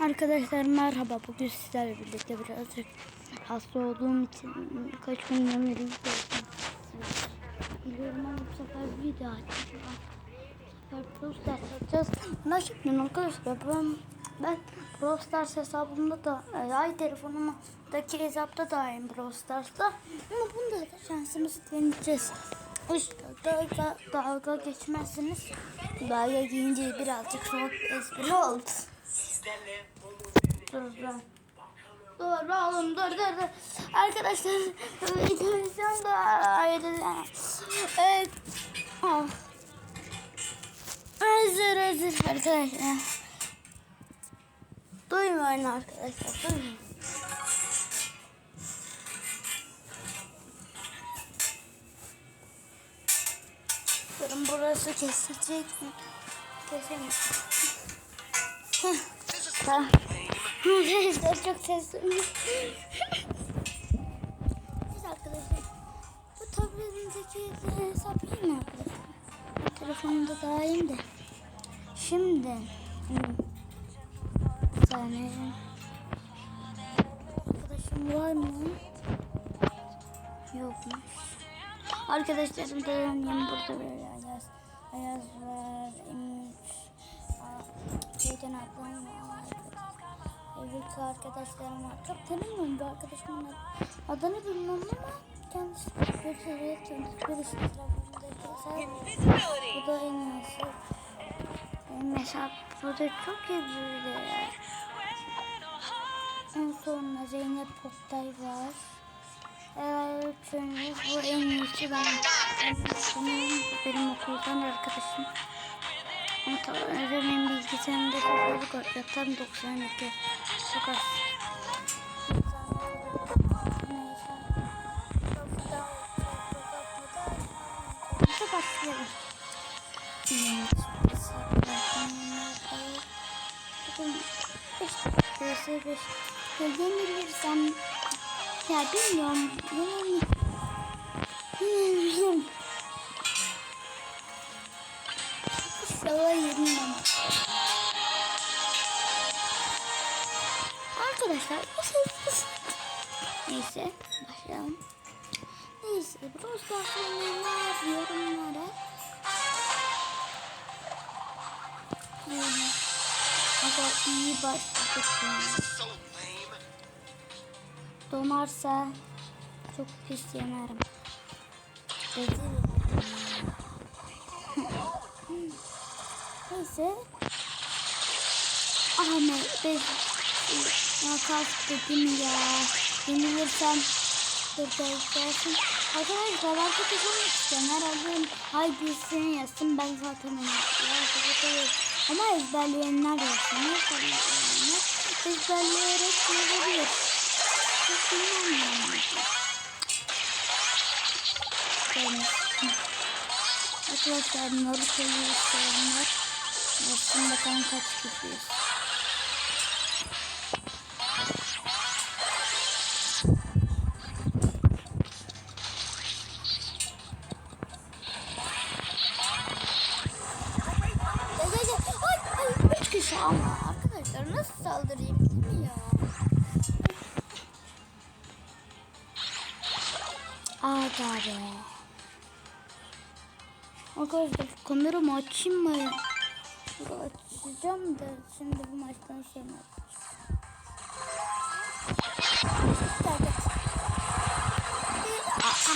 Arkadaşlar merhaba. Bugün sizlerle birlikte birazcık hasta olduğum için kaç gün yemedim. Biliyorum ama bu sefer video açacağım. Bu sefer Brawl Stars atacağız. Gerçekten arkadaşlar ben, ben Brawl Stars hesabımda da e, ay telefonumdaki hesapta da aynı Brawl Stars'ta. Ama bunda da şansımızı deneyeceğiz. İşte dalga, dalga geçmezsiniz. Dalga giyince birazcık soğuk espri oldu. Dur dur. Dur oğlum dur dur dur. Arkadaşlar televizyon da ayrı. Evet. Ah. Hazır hazır arkadaşlar. Duymayın arkadaşlar duymayın. Burası kesilecek mi? Kesemez. Tamam. Arkadaşlar çok sesli. Biz arkadaşlar bu tabletindeki hesap iyi mi arkadaşlar? Telefonumda daha iyi de. Şimdi bir saniye. Arkadaşım var mı? Yokmuş. Arkadaşlarım da yan burada böyle Ayaz. Ayaz var. Emir. Şeyden ablam var. Arkadaşlarım var. Çok tanımıyorum bu arkadaşımın adı. adını bilmem ama kendisi gösteriyor. Kendisi birisi tarafındaki Bu da en iyisi. Hesap burada çok iyi böyle. En sonra Zeynep Poktay var. Evet, üçüncü bu en iyisi ben. Benim okuldan arkadaşım. Ama tabii benim bilgisayarımda kapalı koyacak. Tam 92. Çok az. Neyse. Nasıl başlayalım? Evet. Bugün 5 5 5 Yenilirsem ya bilmiyorum. Yani bilmiyorum. İnşallah yenilmem. Arkadaşlar neyse başlayalım. Neyse Stars oynayanlar yorumlara Ama iyi başladık yani. Donarsa çok pis yenerim. Rezil Neyse. Ahmet ben makas dedim ya. Yenilirsem burada gelsin. Arkadaşlar arkadaşım istiyorum. Herhalde haydi yazsın ben zaten onu Ama ezberleyenler yazsın. Ezberleyenler ezberleyerek yazabilir. Çok bilmiyorum. Arkadaşlar Naruto'yu isteyenler yazsın bakalım kaç kişiyiz. Arkadaşlar nasıl saldırayım değil mi ya? Aga be. Arkadaşlar kameramı açayım mı? Açacağım da şimdi bu maçtan sonra.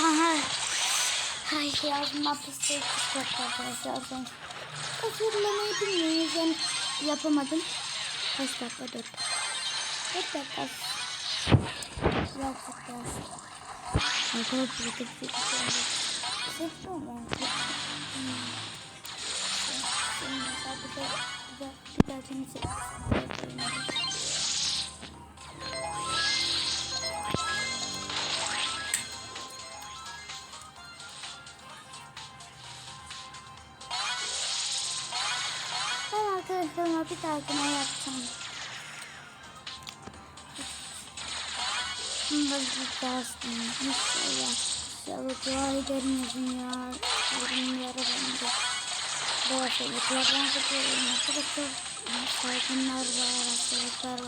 Aha. Ay yazma pislik çıkarttı arkadaşlar. Ben hazırlamayı bilmiyorum. Yani yapamadım. Kaç dakika? Dört. Dört dakika. Birazcık daha. Arkadaşlar çok güzel. Seviyorum ben. Şimdi sadece bir, daha seviyorum. Ben arkadaşlarıma bir dahakine yapacağım. Bunda bir daha inşallah. İnşallah dua ederim ya. Yorumlara bende. Söylüyor. Ben de diyorum arkadaşlar. Saygınlar var arkadaşlar.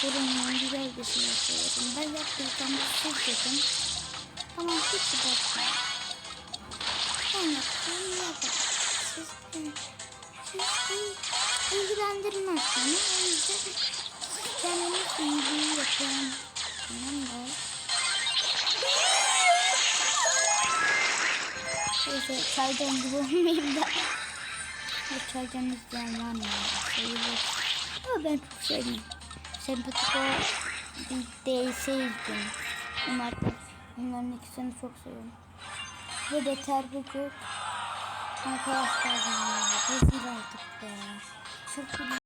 sorunlu güzel bir şeyler söyledim. Ben yaptıysam da siz yapın. Tamam hiç bakma. Ben yaptım yapın. Siz beni siz beni ilgilendirmez beni. O yüzden kendiniz iyiliği yapın. Tamam mı? Neyse çaydan gibi olmayayım da. Bu çaydan izleyen var mı? Sayılır. Ama ben çok sevdim. Sempatik o değilse izledim. Umarım onların ikisini çok seviyorum. Ve beter bir çok. Arkadaşlar. Rezil artık be. Çok